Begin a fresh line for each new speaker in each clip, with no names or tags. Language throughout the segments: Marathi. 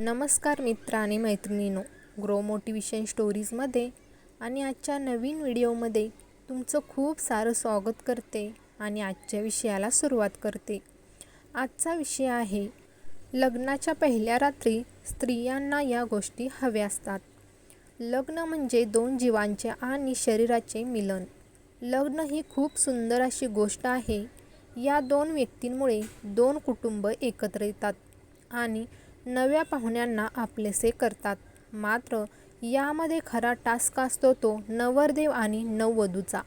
नमस्कार मित्र आणि मैत्रिणींनो ग्रो मोटिवेशन स्टोरीजमध्ये आणि आजच्या नवीन व्हिडिओमध्ये तुमचं खूप सारं स्वागत करते आणि आजच्या विषयाला सुरुवात करते. आजचा विषय आहे लग्नाच्या पहिल्या रात्री स्त्रियांना या गोष्टी हव्या असतात. लग्न म्हणजे दोन जीवांचे आणि शरीराचे मिलन. लग्न ही खूप सुंदर अशी गोष्ट आहे. या दोन व्यक्तींमुळे दोन कुटुंब एकत्र येतात आणि नव्या पाहुण्यांना आपलेसे करतात. मात्र यामध्ये खरा टास्क असतो तो नवरदेव आणि नववधूचा.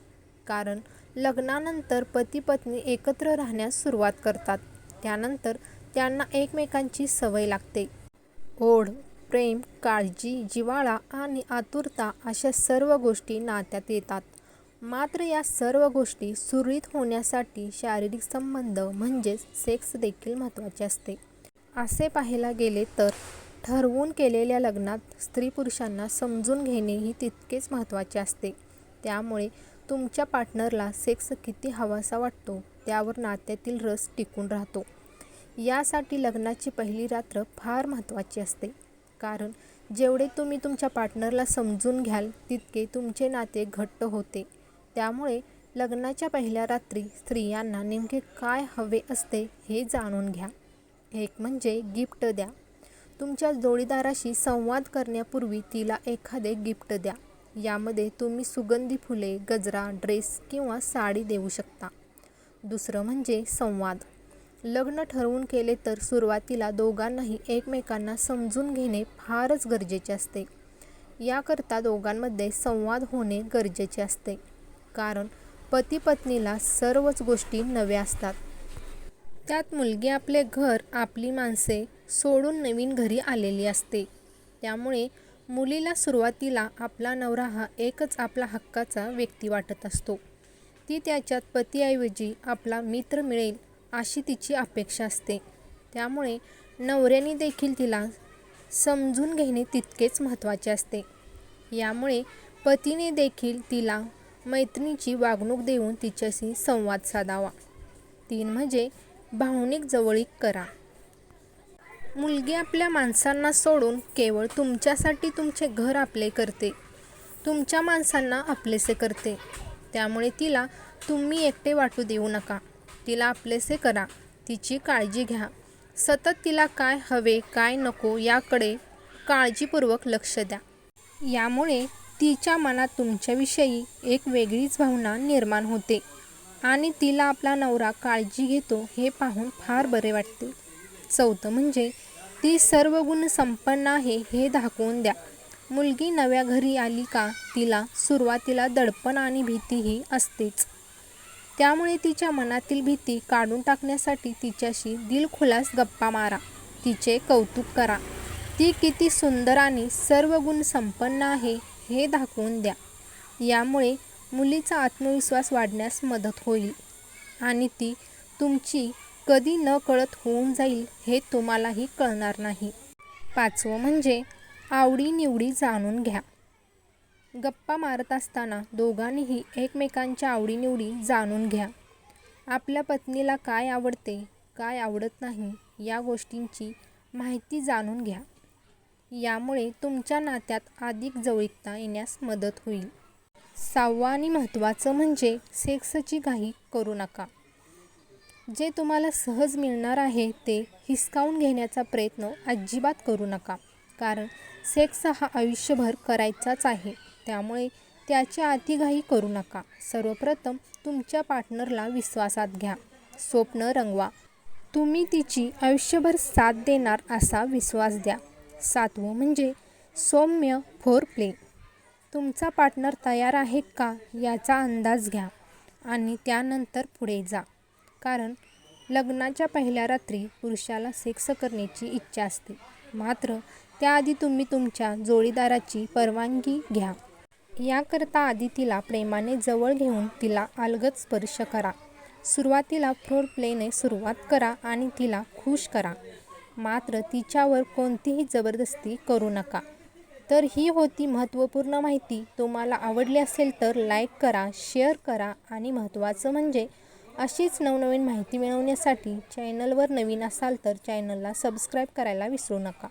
कारण लग्नानंतर पती पत्नी एकत्र राहण्यास सुरुवात करतात. त्यानंतर त्यांना एकमेकांची सवय लागते. ओढ प्रेम काळजी जिव्हाळा आणि आतुरता अशा सर्व गोष्टी नात्यात येतात. मात्र या सर्व गोष्टी सुरळीत होण्यासाठी शारीरिक संबंध म्हणजेच सेक्स देखील महत्त्वाचे असते. असे पाहायला गेले तर ठरवून केलेल्या लग्नात स्त्री पुरुषांना समजून घेणे ही तितकेच महत्त्वाचे असते. त्यामुळे तुमच्या पार्टनरला सेक्स किती हवासा वाटतो त्यावर नात्यातील रस टिकून राहतो. यासाठी लग्नाची पहिली रात्र फार महत्त्वाची असते. कारण जेवढे तुम्ही तुमच्या पार्टनरला समजून घ्याल तितके तुमचे नाते घट्ट होते. त्यामुळे लग्नाच्या पहिल्या रात्री स्त्रियांना नेमके काय हवे असते हे जाणून घ्या. एक म्हणजे गिफ्ट द्या. तुमच्या जोडीदाराशी संवाद करण्यापूर्वी तिला एखादे गिफ्ट द्या. यामध्ये तुम्ही सुगंधी फुले गजरा ड्रेस किंवा साडी देऊ शकता. दुसरं म्हणजे संवाद. लग्न ठरवून केले तर सुरुवातीला दोघांनाही एकमेकांना समजून घेणे फारच गरजेचे असते. याकरता दोघांमध्ये संवाद होणे गरजेचे असते. कारण पती पत्नीला सर्वच गोष्टी नव्या असतात. त्यात मुलगी आपले घर आपली माणसे सोडून नवीन घरी आलेली असते. त्यामुळे मुलीला सुरुवातीला आपला नवरा हा एकच आपला हक्काचा व्यक्ती वाटत असतो. ती त्याच्यात पतीऐवजी आपला मित्र मिळेल अशी तिची अपेक्षा असते. त्यामुळे नवऱ्याने देखील तिला समजून घेणे तितकेच महत्त्वाचे असते. यामुळे पतीने देखील तिला मैत्रिणीची वागणूक देऊन तिच्याशी संवाद साधावा. तीन म्हणजे भावनिक जवळीक करा. मुलगी आपल्या माणसांना सोडून केवळ तुमच्यासाठी तुमचे घर आपले करते. तुमच्या माणसांना आपलेसे करते. त्यामुळे तिला तुम्ही एकटे वाटू देऊ नका. तिला आपलेसे करा. तिची काळजी घ्या. सतत तिला काय हवे काय नको याकडे काळजीपूर्वक लक्ष द्या. यामुळे तिच्या मनात तुमच्याविषयी एक वेगळीच भावना निर्माण होते. आणि तिला आपला नवरा काळजी घेतो हे पाहून फार बरे वाटते. चौथं म्हणजे ती सर्व गुण संपन्न आहे हे दाखवून द्या. मुलगी नव्या घरी आली का तिला सुरुवातीला दडपण आणि भीतीही असतेच. त्यामुळे तिच्या मनातील भीती काढून टाकण्यासाठी तिच्याशी दिलखुलास गप्पा मारा. तिचे कौतुक करा. ती किती सुंदर आणि सर्व गुण संपन्न आहे हे दाखवून द्या. यामुळे मुलीचा आत्मविश्वास वाढण्यास मदत होईल आणि ती तुमची कधी न कळत होऊन जाईल हे तुम्हालाही कळणार नाही. पाचवं म्हणजे आवडीनिवडी जाणून घ्या. गप्पा मारत असताना दोघांनीही एकमेकांच्या आवडीनिवडी जाणून घ्या. आपल्या पत्नीला काय आवडते काय आवडत नाही या गोष्टींची माहिती जाणून घ्या. यामुळे तुमच्या नात्यात अधिक जवळीकता येण्यास मदत होईल. सहावं आणि महत्त्वाचं म्हणजे सेक्सची घाई करू नका. जे तुम्हाला सहज मिळणार आहे ते हिसकावून घेण्याचा प्रयत्न अजिबात करू नका. कारण सेक्स हा आयुष्यभर करायचाच आहे. त्यामुळे त्याची अतिघाई करू नका. सर्वप्रथम तुमच्या पार्टनरला विश्वासात घ्या. स्वप्न रंगवा. तुम्ही तिची आयुष्यभर साथ देणार असा विश्वास द्या. सातवं म्हणजे सौम्य फोर प्ले तुमचा पार्टनर तयार आहे का याचा अंदाज घ्या आणि त्यानंतर पुढे जा. कारण लग्नाच्या पहिल्या रात्री पुरुषाला सेक्स करण्याची इच्छा असते. मात्र त्याआधी तुम्ही तुमच्या जोडीदाराची परवानगी घ्या. याकरता आधी तिला प्रेमाने जवळ घेऊन तिला अलगद स्पर्श करा. सुरुवातीला फ्लोर प्लेने सुरुवात करा आणि तिला खुश करा. मात्र तिच्यावर कोणतीही जबरदस्ती करू नका. तर ही होती महत्त्वपूर्ण माहिती. तुम्हाला आवडली असेल तर लाईक करा शेअर करा आणि महत्त्वाचं म्हणजे अशीच नवनवीन माहिती मिळवण्यासाठी चॅनलवर नवीन असाल तर चॅनलला सबस्क्राईब करायला विसरू नका.